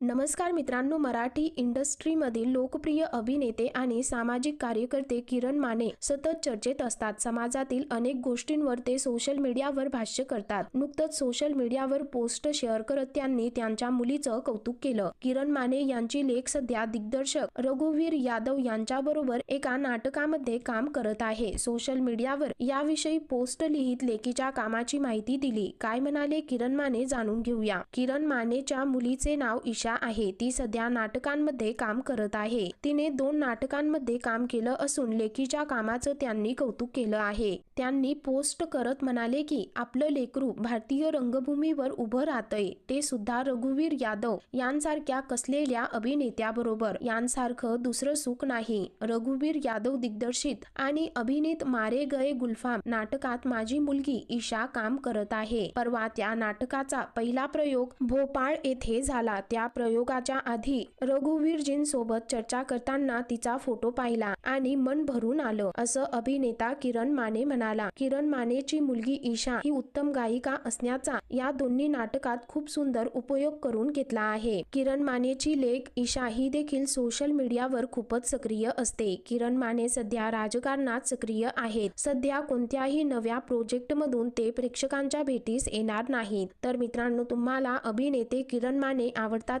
नमस्कार मित्रांनो मराठी इंडस्ट्रीमधील लोकप्रिय अभिनेते आणि सामाजिक कार्यकर्ते किरण माने सतत चर्चेत असतात. समाजातील अनेक गोष्टींवर ते सोशल मीडियावर भाष्य करतात. नुकतंच सोशल मीडियावर पोस्ट शेअर करत त्यांनी त्यांच्या मुलीचं कौतुक केलं. किरण माने यांची लेख सध्या दिग्दर्शक रघुवीर यादव यांच्याबरोबर एका नाटकामध्ये काम करत आहे. सोशल मीडियावर याविषयी पोस्ट लिहित लेकीच्या कामाची माहिती दिली. काय म्हणाले किरण माने जाणून घेऊया. किरण मानेच्या मुलीचे नाव ईशा आहे. ती सध्या नाटकांमध्ये काम करत आहे. तिने दोन नाटकांमध्ये काम केलं असून लेखीच्या कामाचं त्यांनी कौतुक केलं आहे. त्यांनी पोस्ट करत म्हणाले की आपलं लेकरू भारतीय रंगभूमीवर उभं राहतंय. ते सुद्धा रघुवीर यादव यांसारख्या कसलेल्या अभिनेत्याबरोबर. यांसारखं दुसरं सुख नाही. रघुवीर यादव दिग्दर्शित आणि अभिनेत मारे गए गुलफाम नाटकात माझी मुलगी ईशा काम करत आहे. परवा त्या नाटकाचा पहिला प्रयोग भोपाळ येथे झाला. त्या प्रयोगाच्या आधी रघुवीरजींसोबत चर्चा करताना तिचा फोटो पाहिला आणि मन भरून आलं. असं अभिनेता किरण माने म्हणाला. किरण मानेची मुलगी ईशा ही उत्तम गायिका असण्याचा या दोन्ही नाटकात खूप सुंदर उपयोग करून घेतला आहे. किरण मानेची लेख ईशा ही देखील सोशल मीडियावर खूपच सक्रिय असते. किरण माने सध्या राजकारणात सक्रिय आहेत. सध्या कोणत्याही नव्या प्रोजेक्ट मधून ते प्रेक्षकांच्या भेटीस येणार नाहीत. तर मित्रांनो तुम्हाला अभिनेते किरण माने आवडतात